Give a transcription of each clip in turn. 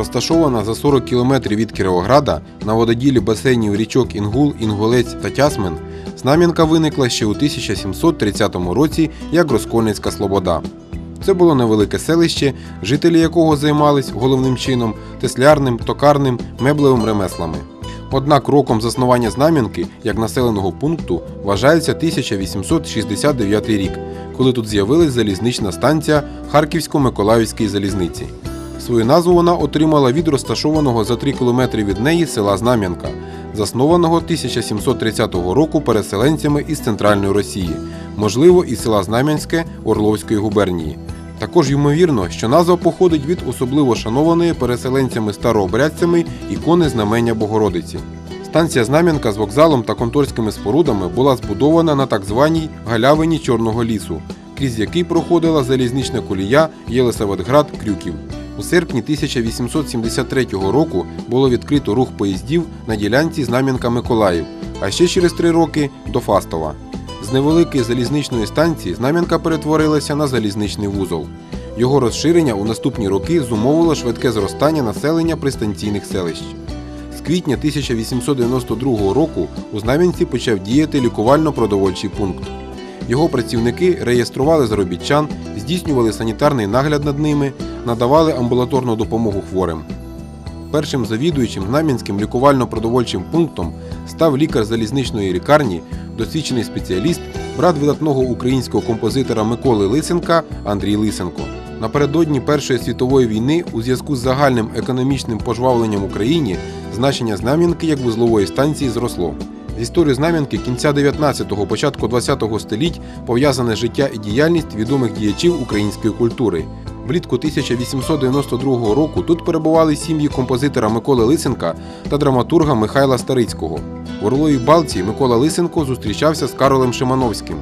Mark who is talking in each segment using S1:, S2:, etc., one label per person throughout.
S1: Розташована за 40 кілометрів від Кіровограда на вододілі басейнів річок Інгул, Інгулець та Тясмин, знам'янка виникла ще у 1730 році як Розкольницька Слобода. Це було невелике селище, жителі якого займались головним чином теслярним, токарним, меблевим ремеслами. Однак роком заснування Знам'янки як населеного пункту вважається 1869 рік, коли тут з'явилась залізнична станція Харківсько-Миколаївської залізниці. Свою назву вона отримала від розташованого за 3 кілометри від неї села Знам'янка, заснованого 1730 року переселенцями із центральної Росії, можливо, із села Знам'янське Орловської губернії. Також ймовірно, що назва походить від особливо шанованої переселенцями старообрядцями ікони знамення Богородиці. Станція Знам'янка з вокзалом та конторськими спорудами була збудована на так званій галявині Чорного лісу, крізь який проходила залізнична колія Єлисаветград-Крюків. У серпні 1873 року було відкрито рух поїздів на ділянці Знам'янка-Миколаїв, а ще через три роки до Фастова. З невеликої залізничної станції Знам'янка перетворилася на залізничний вузол. Його розширення у наступні роки зумовило швидке зростання населення пристанційних селищ. З квітня 1892 року у Знам'янці почав діяти лікувально-продовольчий пункт. Його працівники реєстрували заробітчан, здійснювали санітарний нагляд над ними, надавали амбулаторну допомогу хворим. Першим завідуючим Знам'янським лікувально-продовольчим пунктом став лікар залізничної лікарні, досвідчений спеціаліст, брат видатного українського композитора Миколи Лисенка Андрій Лисенко. Напередодні Першої світової війни у зв'язку з загальним економічним пожвавленням Україні значення Знам'янки як вузлової станції зросло. З історією Знам'янки кінця 19-го, початку 20-го століть пов'язане життя і діяльність відомих діячів української культури. Влітку 1892 року тут перебували сім'ї композитора Миколи Лисенка та драматурга Михайла Старицького. В Орловій Балці Микола Лисенко зустрічався з Каролем Шимановським,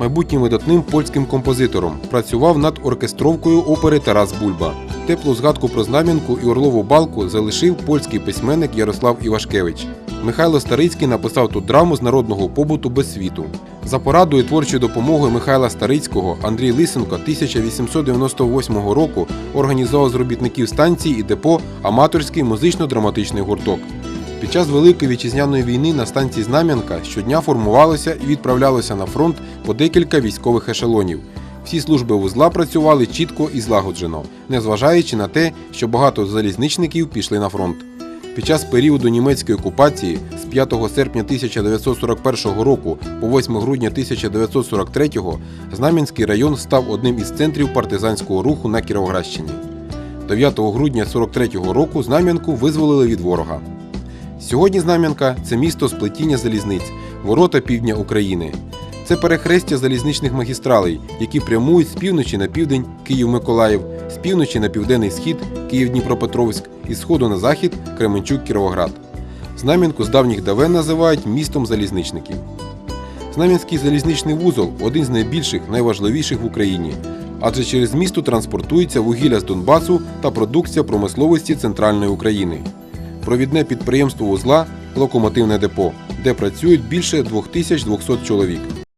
S1: майбутнім видатним польським композитором. Працював над оркестровкою опери Тарас Бульба. Теплу згадку про Знам'янку і Орлову Балку залишив польський письменник Ярослав Івашкевич. Михайло Старицький написав тут драму з народного побуту без світу. За порадою і творчою допомогою Михайла Старицького Андрій Лисенко 1898 року організував з робітників станції і депо аматорський музично-драматичний гурток. Під час Великої вітчизняної війни на станції Знам'янка щодня формувалося і відправлялося на фронт по декілька військових ешелонів. Всі служби вузла працювали чітко і злагоджено, незважаючи на те, що багато залізничників пішли на фронт. Під час періоду німецької окупації з 5 серпня 1941 року по 8 грудня 1943 Знам'янський район став одним із центрів партизанського руху на Кіровоградщині. 9 грудня 43 року Знам'янку визволили від ворога. Сьогодні Знам'янка це місто сплетіння залізниць, ворота півдня України. Це перехрестя залізничних магістралей, які прямують з півночі на південь Київ-Миколаїв, з півночі на південний схід Київ-Дніпропетровськ і сходу на захід Кременчук-Кіровоград. Знам'янку з давніх давен називають містом залізничників. Знам'янський залізничний вузол один з найбільших, найважливіших в Україні, адже через місто транспортується вугілля з Донбасу та продукція промисловості центральної України. Провідне підприємство вузла локомотивне депо, де працюють більше 2200 чоловік.